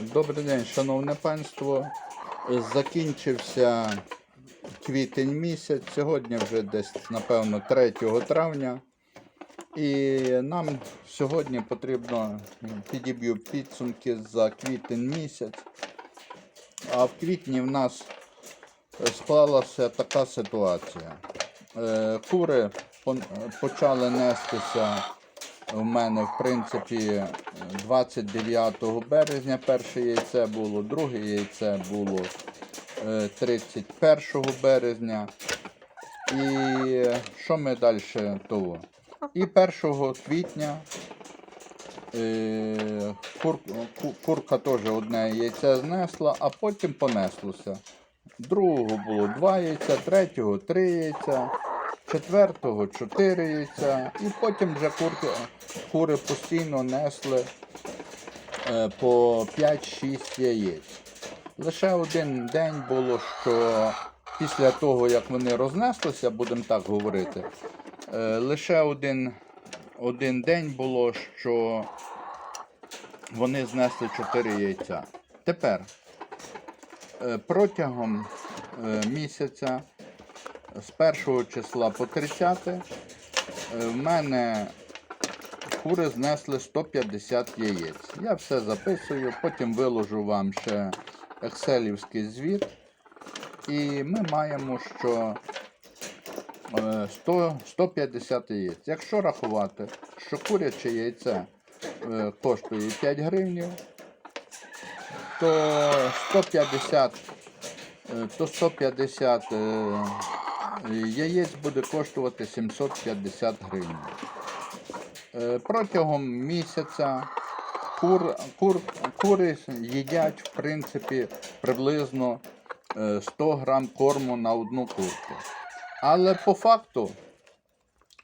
Добрий день, шановне панство. Закінчився квітень місяць. Сьогодні вже десь, напевно, 3 травня. І нам сьогодні потрібно підіб'ю підсумки за квітень місяць. А в квітні в нас склалася така ситуація. Е, Кури почали нестися у мене, в принципі, 29 березня перше яйце було, друге яйце було е, 31 березня. І що ми далі того? І 1 квітня е, кур, ку- курка теж одне яйце знесла, а потім понеслося. Другого було два яйця, третього три яйця, четвертого чотири яйця. І потім вже курки, кури постійно несли е, по 5-6 яєць. Лише один день було, що після того, як вони рознеслися, будемо так говорити, е, лише один, один день було, що вони знесли 4 яйця. Тепер е, протягом місяця з 1 числа по 30 е, в мене кури знесли 150 яєць. Я все записую, потім виложу вам ще екселівський звіт. І ми маємо, що е, 100, 150 яєць. Якщо рахувати, що куряче яйце е, коштує 5 гривнів, то 150, е, то 150 е, яєць буде коштувати 750 гривень. Е, Протягом місяця кур, кур, кури їдять в принципі приблизно е, 100 грам корму на одну курку. Але по факту,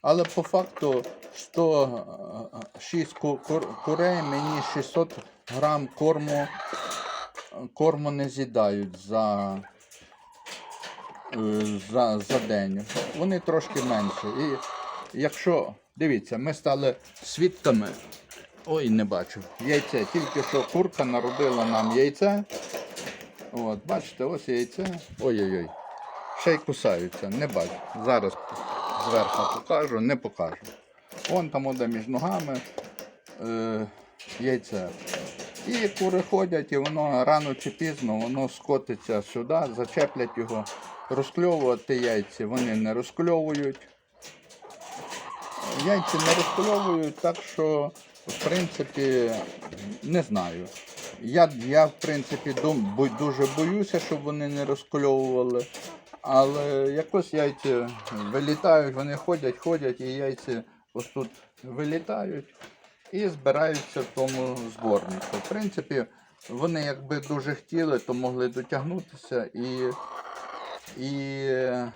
але по факту 106 ку- кур- курей мені 600 грам корму, корму не з'їдають за, е, за, за день. Вони трошки менше. І якщо, дивіться, ми стали свідками. Ой, не бачу. Яйце. Тільки що курка народила нам яйце. От, бачите, ось яйце. Ой-ой-ой. Ще й кусаються, не бачу. Зараз зверху покажу, не покажу. Вон там оде між ногами е, яйце. І кури ходять, і воно рано чи пізно воно скотиться сюди, зачеплять його, розкльовувати яйця вони не розкльовують. Яйця не розкльовують, так що, в принципі, не знаю. Я, я в принципі, дум, дуже боюся, щоб вони не розкльовували. Але якось яйця вилітають, вони ходять, ходять, і яйця ось тут вилітають і збираються в тому зборнику. В принципі, вони якби дуже хотіли, то могли дотягнутися і, і е,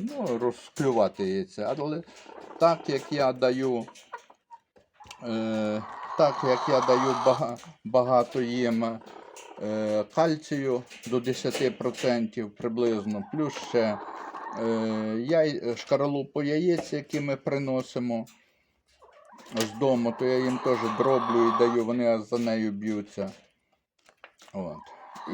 ну, розклювати яйця. Але так як я даю, е, так як я даю багато їм е, кальцію до 10% приблизно, плюс ще яй, шкаралупу яєць, які ми приносимо з дому, то я їм теж дроблю і даю, вони за нею б'ються. От. І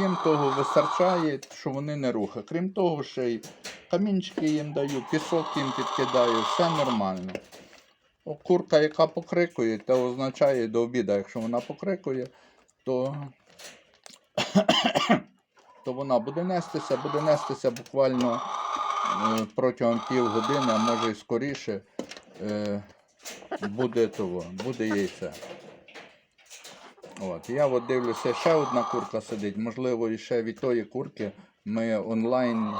їм того вистачає, що вони не рухають. Крім того, ще й камінчики їм даю, пісок їм підкидаю, все нормально. Курка, яка покрикує, це означає до обіду, якщо вона покрикує, то, то вона буде нестися, буде нестися буквально е, протягом півгодини, а може і скоріше. Е, буде того, буде яйце. От, я от дивлюся, ще одна курка сидить. Можливо, і ще від тої курки ми онлайн е,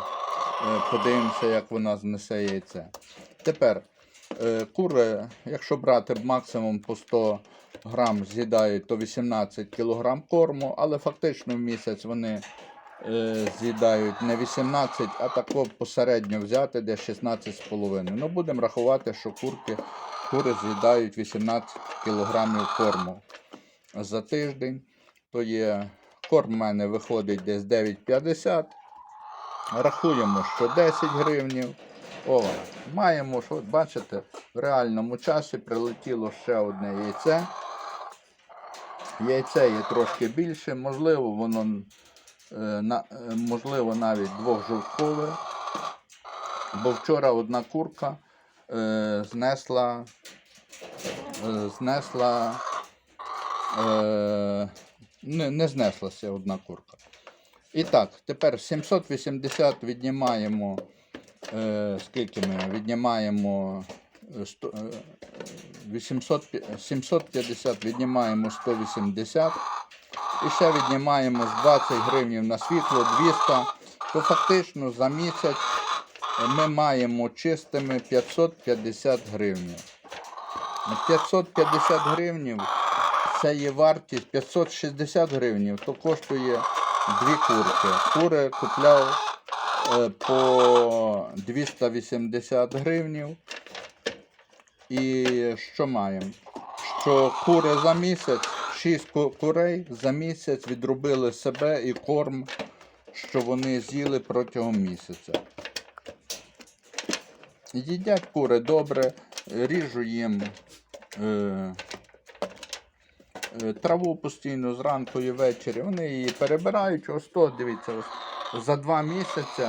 подивимося, як вона знесе яйце. Тепер е, кури, якщо брати максимум по 100 грам з'їдають, то 18 кг корму, але фактично в місяць вони е, з'їдають не 18, а тако посередньо взяти, де 16,5. Ну, будемо рахувати, що курки, кури з'їдають 18 кг корму за тиждень. То є корм в мене виходить десь 9,50. Рахуємо, що 10 гривнів. О, маємо, що, бачите, в реальному часі прилетіло ще одне яйце. Яйце є трошки більше, можливо, воно е, е, можливо навіть двохжовткове. Бо вчора одна курка е, знесла, е, знесла, е, не, не знеслася одна курка. І так, тепер 780 віднімаємо. Е, скільки ми віднімаємо е, е, 800, 750 віднімаємо 180 і ще віднімаємо з 20 гривень на світло 200, то фактично за місяць е, ми маємо чистими 550 гривень. 550 гривень це є вартість 560 гривень, то коштує дві курки. Кури купляв е, по 280 гривень. І що маємо? Що кури за місяць, 6 курей за місяць відробили себе і корм, що вони з'їли протягом місяця. Їдять кури добре, ріжу їм е, траву постійно зранку і ввечері. Вони її перебирають. Ось то, дивіться, ось, за два місяці,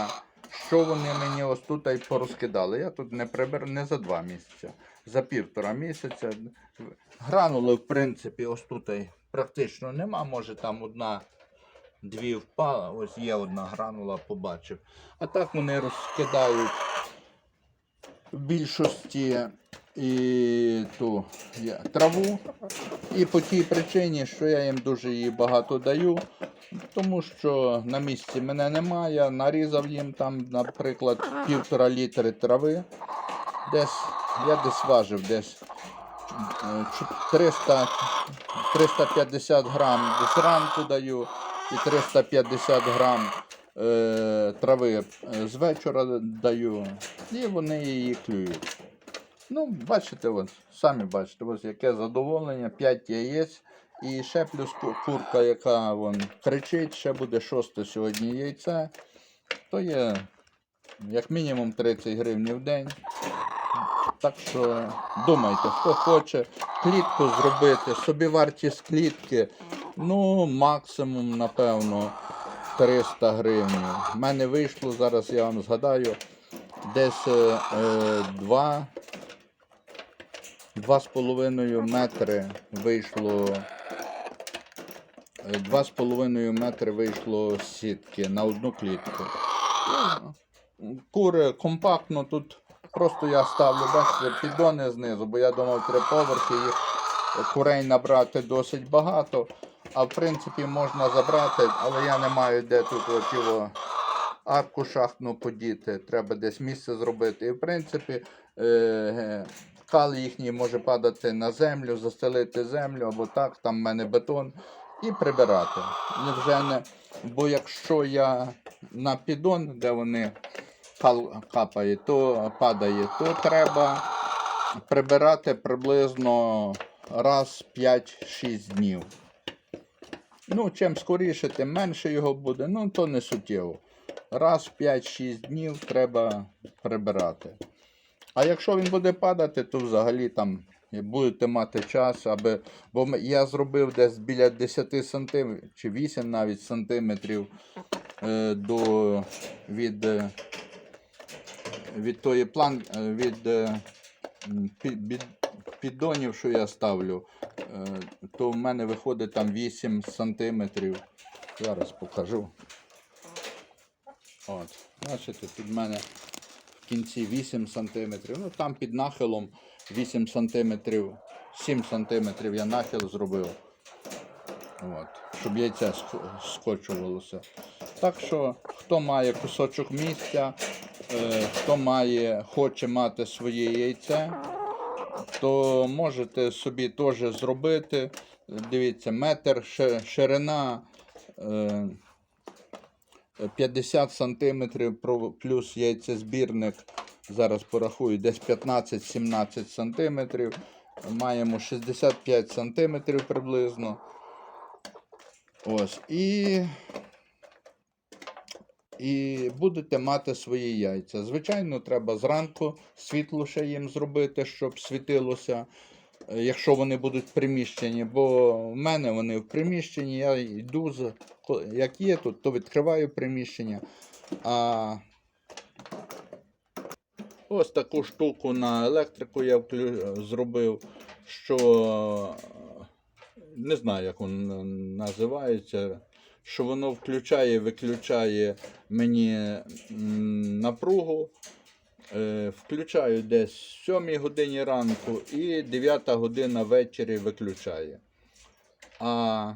що вони мені ось тут і порозкидали. Я тут не прибер не за два місяці, за півтора місяця. Гранули, в принципі, ось тут практично нема. Може там одна. Дві впала, ось є одна гранула, побачив. А так вони розкидають в більшості і ту я, траву. І по тій причині, що я їм дуже її багато даю, тому що на місці мене немає, нарізав їм там, наприклад, півтора літри трави. Десь, я десь важив десь е, 300, 350 грам зранку даю і 350 грам е, трави е, з вечора даю, і вони її клюють. Ну, бачите, от, самі бачите, ось яке задоволення, 5 яєць. І ще плюс курка, яка вон, кричить, ще буде шосте сьогодні яйце. То є як мінімум 30 гривень в день. Так що думайте, хто хоче клітку зробити, собівартість клітки, ну, максимум, напевно, 300 гривень. У мене вийшло, зараз я вам згадаю, десь е, е, 2, 2,5 метри вийшло. е, 2,5 метри вийшло з сітки на одну клітку. Кури компактно тут. Просто я ставлю, бачите, піддони знизу, бо я думав три поверхи, їх курей набрати досить багато. А в принципі можна забрати, але я не маю де тут от його арку шахтну подіти. Треба десь місце зробити. І в принципі е, кал їхній може падати на землю, застелити землю або так, там в мене бетон, і прибирати. Невже не? Бо якщо я на піддон, де вони капає, то падає, то треба прибирати приблизно раз 5-6 днів. Ну, чим скоріше, тим менше його буде, ну то не суттєво. Раз 5-6 днів треба прибирати. А якщо він буде падати, то взагалі там будете мати час, аби. Бо я зробив десь біля 10 сантиметрів, чи 8 навіть сантиметрів е, до, від, е, від тої план, е, від е, під, під, піддонів, що я ставлю, е, то в мене виходить там 8 сантиметрів. Зараз покажу. От, бачите, тут в мене в кінці 8 сантиметрів. Ну там під нахилом 8 сантиметрів, 7 сантиметрів я нахил зробив. От, щоб яйце скочувалося. Так що, хто має кусочок місця, е, хто має, хоче мати своє яйце, то можете собі теж зробити. Дивіться, метр ширина. Е, 50 сантиметрів про- плюс яйцезбірник. Зараз порахую, десь 15-17 сантиметрів. Маємо 65 сантиметрів приблизно. Ось. І, і будете мати свої яйця. Звичайно, треба зранку світло ще їм зробити, щоб світилося. якщо вони будуть в приміщенні, бо в мене вони в приміщенні, я йду, з- як є тут, то відкриваю приміщення. А ось таку штуку на електрику я вклю... зробив, що не знаю, як воно називається. Що воно включає, виключає мені напругу. Е, Включаю десь в 7 годині ранку і 9 година ввечері виключає. А,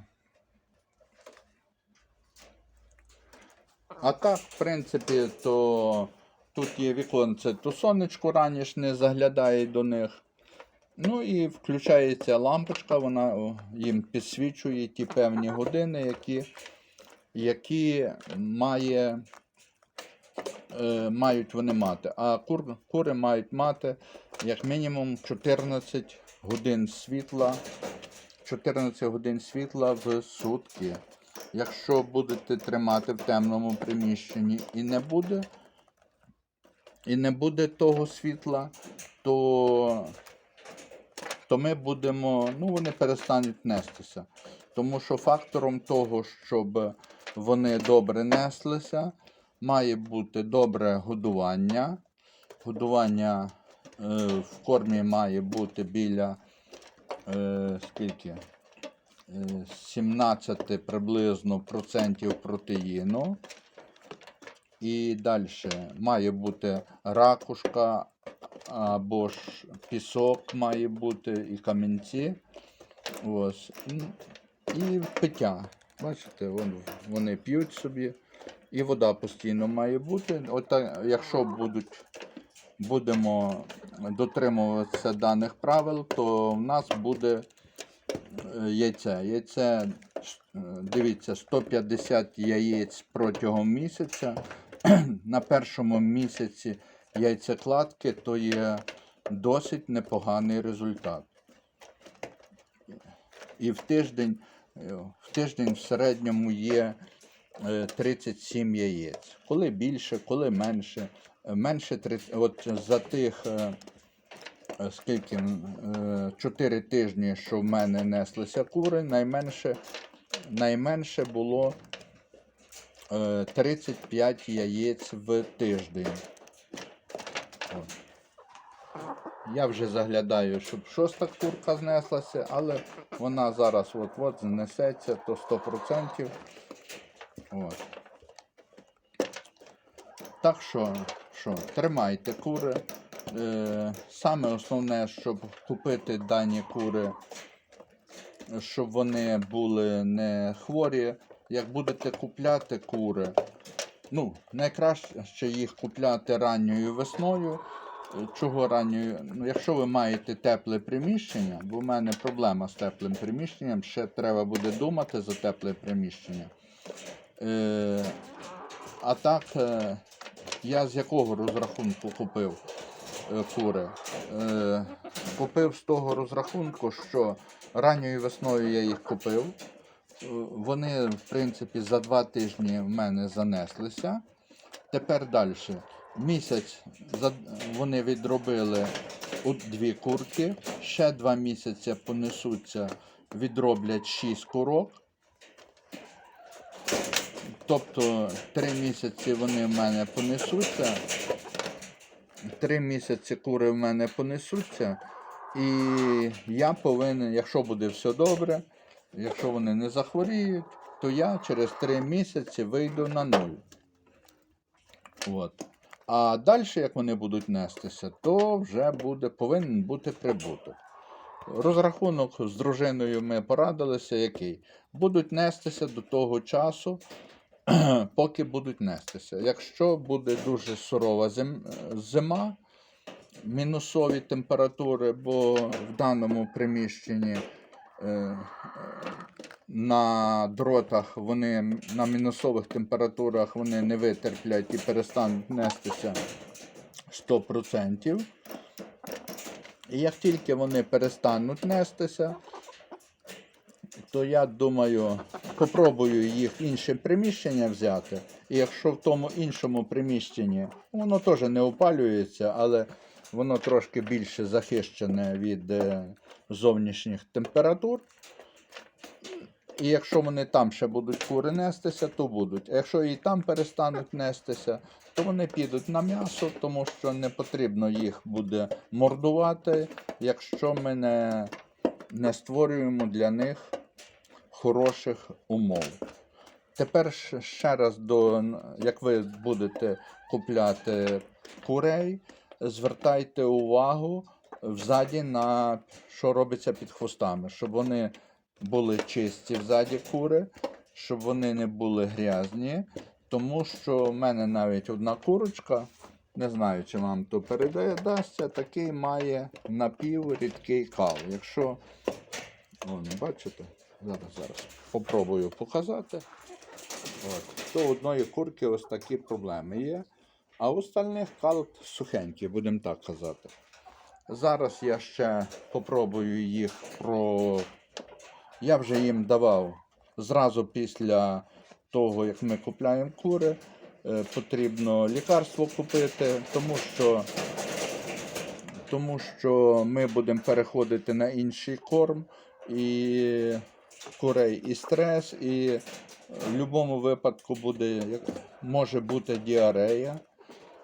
а так, в принципі, то тут є віконце, то сонечко раніше не заглядає до них. Ну і включається лампочка, вона їм підсвічує ті певні години, які, які має, е, мають вони мати. А кур, кури мають мати як мінімум 14 годин світла. 14 годин світла в сутки. Якщо будете тримати в темному приміщенні і не буде, і не буде того світла, то то ми будемо, ну вони перестануть нестися. Тому що фактором того, щоб вони добре неслися, має бути добре годування. Годування е, в кормі має бути біля е, скільки? Е, 17 приблизно процентів протеїну. І далі має бути ракушка або ж пісок має бути і камінці. Ось. І пиття. Бачите, вон, вони п'ють собі. І вода постійно має бути. От якщо будуть, будемо дотримуватися даних правил, то в нас буде е, яйце. Яйце, е, дивіться, 150 яєць протягом місяця. На першому місяці яйцекладки то є досить непоганий результат. І в тиждень, в тиждень в середньому є е, 37 яєць. Коли більше, коли менше. Е, Менше 30, от за тих е, е, скільки е, 4 тижні, що в мене неслися кури, найменше, найменше було е, 35 яєць в тиждень. От. Я вже заглядаю, щоб шоста курка знеслася, але вона зараз от-от знесеться, то 100%. От. Так що, що, тримайте кури. Е, саме основне, щоб купити дані кури, щоб вони були не хворі. Як будете купляти кури, ну, найкраще їх купляти ранньою весною. Чого ранньою? Ну, якщо ви маєте тепле приміщення, бо в мене проблема з теплим приміщенням, ще треба буде думати за тепле приміщення. Е, а так, е, я з якого розрахунку купив е, кури? Е, купив з того розрахунку, що ранньою весною я їх купив. Е, Вони, в принципі, за два тижні в мене занеслися. Тепер далі. Місяць вони відробили дві курки. Ще два місяці понесуться, відроблять шість курок. Тобто три місяці вони в мене понесуться. Три місяці кури в мене понесуться. І я повинен, якщо буде все добре, якщо вони не захворіють, то я через три місяці вийду на нуль. От. А далі, як вони будуть нестися, то вже буде, повинен бути прибуток. Розрахунок з дружиною ми порадилися, який? Будуть нестися до того часу, поки будуть нестися. Якщо буде дуже сурова зима, мінусові температури, бо в даному приміщенні е, на дротах вони на мінусових температурах вони не витерплять і перестануть нестися 100%. І як тільки вони перестануть нестися, то я думаю, попробую їх інше приміщення взяти. І якщо в тому іншому приміщенні, воно теж не опалюється, але воно трошки більше захищене від е, зовнішніх температур. І якщо вони там ще будуть кури нестися, то будуть. А якщо і там перестануть нестися, то вони підуть на м'ясо, тому що не потрібно їх буде мордувати, якщо ми не, не створюємо для них хороших умов. Тепер ще- раз до як ви будете купляти курей, звертайте увагу взаді на що робиться під хвостами, щоб вони були чисті взаді кури, щоб вони не були грязні. Тому що в мене навіть одна курочка, не знаю, чи вам то передасться, такий має напіврідкий кал. Якщо, о, не бачите, зараз, зараз попробую показати. От. То у одної курки ось такі проблеми є. А у остальних кал сухенькі, будемо так казати. Зараз я ще попробую їх про. Я вже їм давав зразу після того, як ми купляємо кури, е, потрібно лікарство купити, тому що, тому що ми будемо переходити на інший корм, і курей і стрес, і в будь-якому випадку буде, може бути діарея.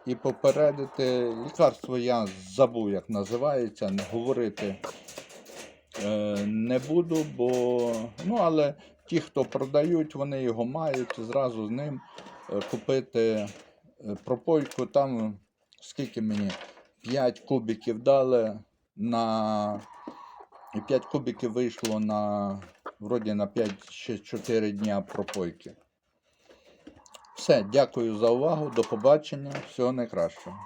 І попередити лікарство я забув, як називається, не говорити не буду, бо ну, але ті, хто продають, вони його мають зразу з ним е, купити е, пропойку. Там скільки мені 5 кубиків дали на і 5 кубиків вийшло на вроді на 5-4 дня пропойки. Все, дякую за увагу, до побачення, всього найкращого.